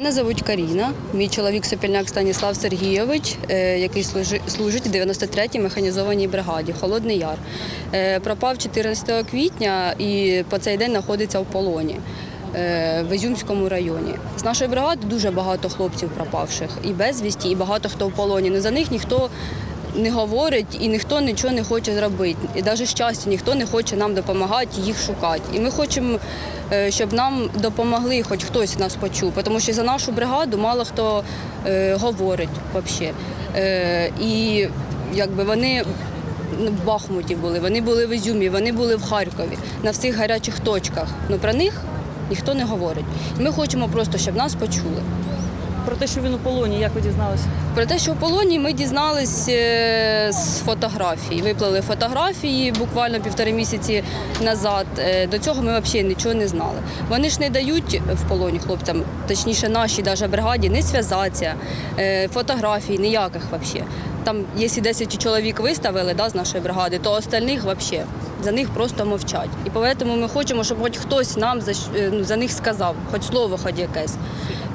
Мене звуть Каріна. Мій чоловік Сопільняк Станіслав Сергійович, е, який служи- служить у 93-й механізованій бригаді Холодний Яр. Е, Пропав 14 квітня і по цей день знаходиться в полоні е, в Ізюмському районі. З нашої бригади дуже багато хлопців пропавших і безвісті, і багато хто в полоні. Но за них ніхто не говорить і ніхто нічого не хоче зробити. І навіть щастя, ніхто не хоче нам допомагати їх шукати. І ми хочемо, е, щоб нам допомогли, хоч хтось нас почув, тому що за нашу бригаду мало хто е, говорить взагалі. Е, і якби вони в Бахмуті були, вони були в Ізюмі, вони були в Харкові, на всіх гарячих точках. Ну про них ніхто не говорить. Ми хочемо просто, щоб нас почули. Про те, що він у полоні, як ви дізналися? Про те, що в полоні ми дізнались е, з фотографій. Виплили фотографії буквально півтори місяці назад. Е, До цього ми взагалі нічого не знали. Вони ж не дають в полоні хлопцям, точніше, нашій бригаді, не зв'язатися, е, фотографій, ніяких взагалі. Там, якщо 10 чоловік виставили да, з нашої бригади, то остальних взагалі за них просто мовчать. І тому ми хочемо, щоб хоч хтось нам за, ну, за них сказав, хоч слово, хоч якесь.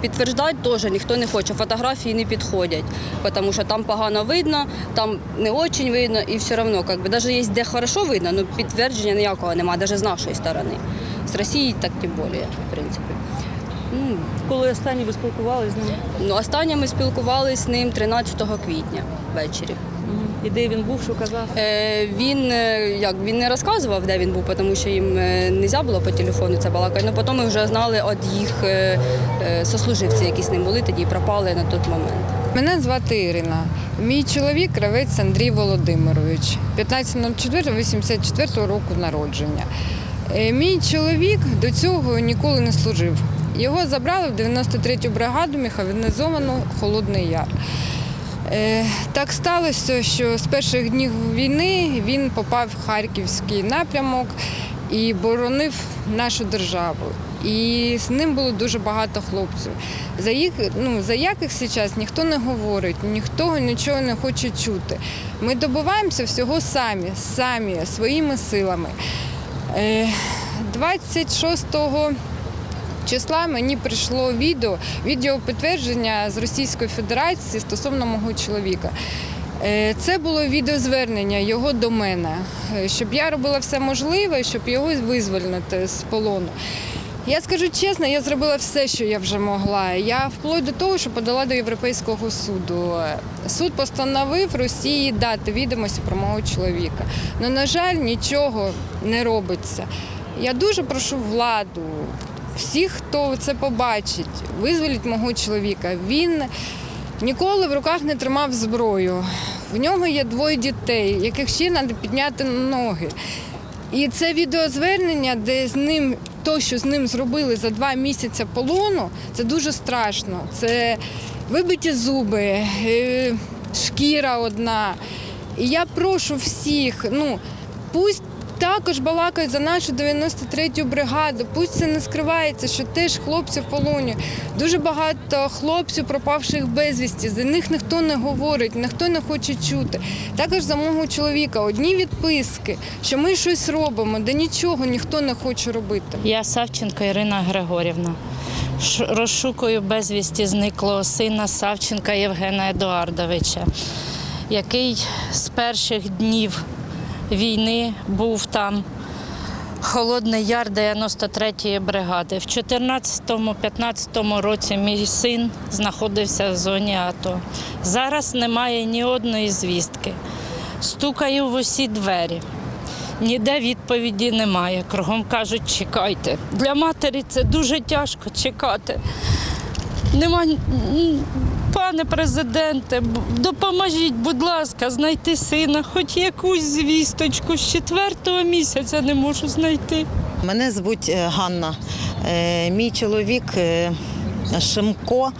Підтверждати теж ніхто не хоче, фотографії не підходять, тому що там погано видно, там не дуже видно, і все одно, як би, навіть є де хорошо видно, але підтвердження ніякого немає, навіть з нашої сторони. З Росії так тим більше, в принципі. Ну, Коли останні ви спілкувалися з ним? ну, останнє ми спілкувалися з ним 13 квітня ввечері. І де він був, що казав? Е, він е, як він не розказував, де він був, тому що їм не можна було по телефону це балакати. Ну потім ми вже знали від їх е, е, сослуживці, які з ним були тоді і пропали на той момент. Мене звати Ірина. Мій чоловік кравець Андрій Володимирович, 15.04.84 року народження. Е, Мій чоловік до цього ніколи не служив. Його забрали в 93-ю бригаду механізовану Холодний Яр. Е, Так сталося, що з перших днів війни він попав в Харківський напрямок і боронив нашу державу. І з ним було дуже багато хлопців. За їх, ну за яких зараз ніхто не говорить, ніхто нічого не хоче чути. Ми добиваємося всього самі, самі своїми силами. Е, 26 числа мені прийшло відео, відео підтвердження з Російської Федерації стосовно мого чоловіка. Е, Це було відеозвернення його до мене, е, щоб я робила все можливе, щоб його визвольнити з полону. Я скажу чесно, я зробила все, що я вже могла. Я вплоть до того, що подала до Європейського суду. Суд постановив Росії дати відомості про мого чоловіка. Ну, на жаль, нічого не робиться. Я дуже прошу владу, всіх, хто це побачить, визволіть мого чоловіка. Він ніколи в руках не тримав зброю. В нього є двоє дітей, яких ще треба підняти на ноги. І це відеозвернення, де з ним то, що з ним зробили за два місяці полону, це дуже страшно. Це вибиті зуби, е, шкіра одна. І я прошу всіх, ну пусть також балакають за нашу 93-ю бригаду. Пусть це не скривається, що теж хлопці в полоні. Дуже багато хлопців, пропавших безвісті. За них ніхто не говорить, ніхто не хоче чути. Також за мого чоловіка одні відписки, що ми щось робимо, де нічого ніхто не хоче робити. Я Савченко Ірина Григорівна. Розшукую безвісті зниклого сина Савченка Євгена Едуардовича, який з перших днів війни був там. Холодний Яр 93-ї бригади. В 14-15 році мій син знаходився в зоні АТО. Зараз немає ні одної звістки. Стукаю в усі двері. Ніде відповіді немає. Кругом кажуть, чекайте. Для матері це дуже тяжко чекати. Нема, пане президенте, допоможіть, будь ласка, знайти сина, хоч якусь звісточку. З четвертого місяця не можу знайти. Мене звуть е, Ганна. Е, Мій чоловік е, Шимко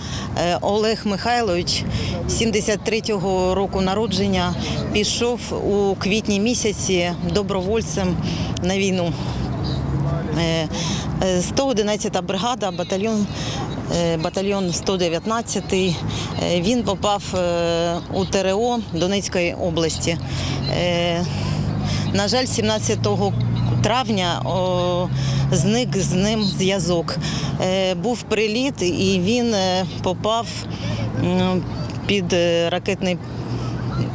Олег Михайлович 73-го року народження пішов у квітні місяці добровольцем на війну. Е, е, 111-та бригада, батальйон, батальйон 119 е, Він попав е, у ТРО Донецької області. Е, На жаль, 17 травня зник з ним зв'язок. Е, Був приліт, і він е, попав під е, ракетний.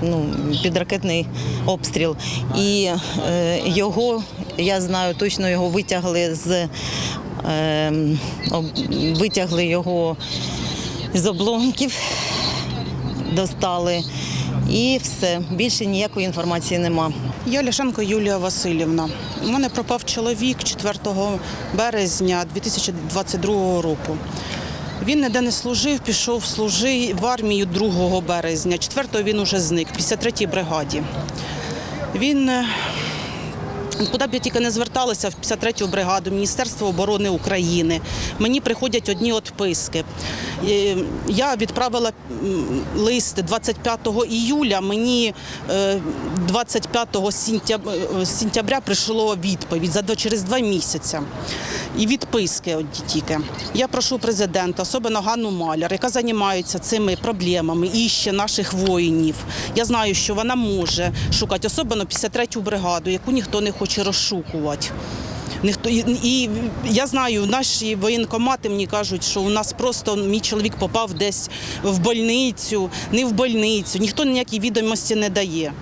Ну, під ракетний обстріл. І е, його, я знаю, точно його витягли з е, витягли його з обломків, достали. І все. Більше ніякої інформації нема. Я Ляшенко Юлія Васильівна. У мене пропав чоловік 4 березня 2022 року. Він ніде не служив, пішов служи в армію 2 березня. 4 він уже зник, в 53-й бригаді. Він е, Куди б я тільки не зверталася в 53-ю бригаду Міністерство оборони України. Мені приходять одні відписки. Е, Я відправила лист 25 іюля. Мені е, 25 сентяб- е, сентября прийшло відповідь за через два місяці. І відписки одні тільки. Я прошу президента, особливо Ганну Маляр, яка займається цими проблемами і ще наших воїнів. Я знаю, що вона може шукати, особливо 53-ю бригаду, яку ніхто не хоче розшукувати. Ніхто і я знаю, наші воєнкомати мені кажуть, що у нас просто мій чоловік попав десь в больницю, не в больницю. Ніхто ніякі відомості не дає.